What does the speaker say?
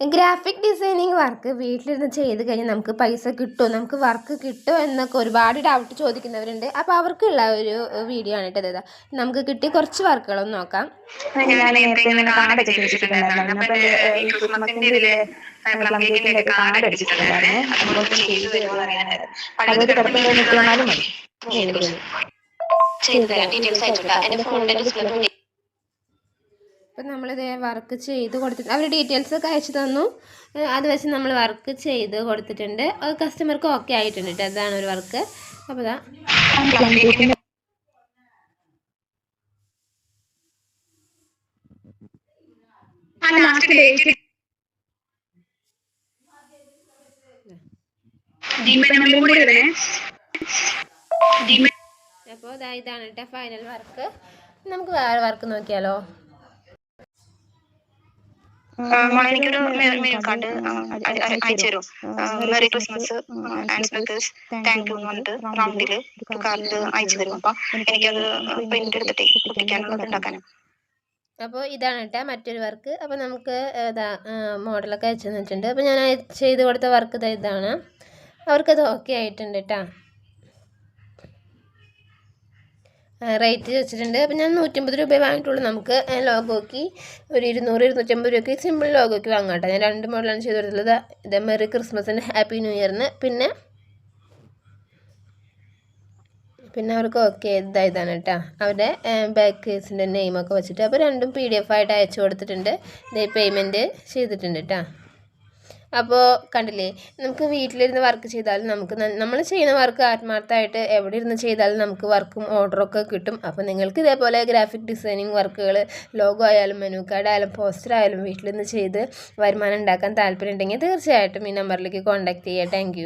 Graphic designing work വീട്ടിലിരുന്ന് ചെയ്ത് കഴിഞ്ഞാൽ നമുക്ക് പൈസ കിട്ടുമോ നമുക്ക് വർക്ക് കിട്ടുമോ എന്നൊക്കെ ഒരുപാട് ഡൗട്ട് ചോദിക്കുന്നവരുണ്ട്. അപ്പോൾ അവർക്കുള്ള ഒരു വീഡിയോ ആണ് ഇട്ടത് നമുക്ക് കിട്ടിയ കുറച്ച് വർക്കുകളൊന്നും നോക്കാം. ചെയ്തു തരാം. ഡീറ്റെയിൽസ് അയച്ചിട്ടാ എന്റെ ഫോണിന്റെ ഡിസ്പ്ലേ അപ്പം നമ്മളിത് വർക്ക് ചെയ്ത് കൊടുത്തിട്ട് അവർ ഡീറ്റെയിൽസ് ഒക്കെ അയച്ചു തന്നു. അത് വെച്ച് നമ്മൾ വർക്ക് ചെയ്ത് കൊടുത്തിട്ടുണ്ട്. അത് കസ്റ്റമർക്ക് ഓക്കെ ആയിട്ടുണ്ട് കേട്ടോ അതാണ് ഒരു വർക്ക്. അപ്പോൾ ഇതാ. അപ്പോൾ ഇതാ ഇതാണ് കേട്ടോ ഫൈനൽ വർക്ക് നമുക്ക് വേറെ വർക്ക് നോക്കിയാലോ? മോളെ എനിക്കൊരു മെനു കാർഡ് അയച്ചു തരും. Merry Christmas and thank you എന്ന് പറഞ്ഞിട്ട് റൗണ്ടിൽ കാർഡ് അയച്ചു തരും. അപ്പൊ എനിക്കത് പ്രിന്റ് എടുത്തിട്ട് ഒട്ടിക്കാനുള്ളത് ഉണ്ടാക്കാനും അപ്പോൾ ഇതാണ് കേട്ടോ മറ്റൊരു വർക്ക്. അപ്പോൾ നമുക്ക് ഇതാ മോഡലൊക്കെ അയച്ചു തന്നിട്ടുണ്ട് അപ്പോൾ ഞാൻ ചെയ്ത് കൊടുത്ത വർക്ക് ഇതാ ഇതാണ്. അവർക്കത് ഓക്കെ ആയിട്ടുണ്ട് കേട്ടോ. റേറ്റ് വെച്ചിട്ടുണ്ട്. അപ്പോൾ ഞാൻ നൂറ്റമ്പത് രൂപയെ വാങ്ങിയിട്ടുള്ളൂ. നമുക്ക് ലോഗോക്ക് ഒരു ഇരുന്നൂറ് ഇരുന്നൂറ്റമ്പത് രൂപയ്ക്ക് സിമ്പിൾ ലോഗോക്ക് വാങ്ങാം കേട്ടോ. ഞാൻ രണ്ട് മോഡലാണ് ചെയ്ത് കൊടുത്തുള്ളത് ഇത് മെറി ക്രിസ്മസിന് ഹാപ്പി ന്യൂ ഇയറിന് പിന്നെ പിന്നെ അവർക്ക് ഓക്കെ ഇതാ ഇതാണ് കേട്ടോ. അവരുടെ ബാക്ക് കേസിന്റെ നെയിമൊക്കെ വെച്ചിട്ട്. അപ്പോൾ രണ്ടും പി ഡി എഫ് ആയിട്ട് അയച്ചു കൊടുത്തിട്ടുണ്ട്. പേയ്മെന്റ് ചെയ്തിട്ടുണ്ട് കേട്ടോ. അപ്പോൾ കണ്ടില്ലേ നമുക്ക് വീട്ടിലിരുന്ന് വർക്ക് ചെയ്താലും നമുക്ക് നമ്മൾ ചെയ്യുന്ന വർക്ക് ആത്മാർത്ഥമായിട്ട് എവിടെ ഇരുന്ന് ചെയ്താലും നമുക്ക് വർക്കും ഓർഡറൊക്കെ കിട്ടും. അപ്പോൾ നിങ്ങൾക്ക് ഇതേപോലെ ഗ്രാഫിക് ഡിസൈനിങ് വർക്കുകൾ ലോഗോ ആയാലും മെനു കാർഡ് ആയാലും പോസ്റ്റർ ആയാലും വീട്ടിലിരുന്ന് ചെയ്ത് വരുമാനം ഉണ്ടാക്കാൻ താല്പര്യം ഉണ്ടെങ്കിൽ തീർച്ചയായിട്ടും ഈ നമ്പറിലേക്ക് കോൺടാക്ട് ചെയ്യുക. താങ്ക്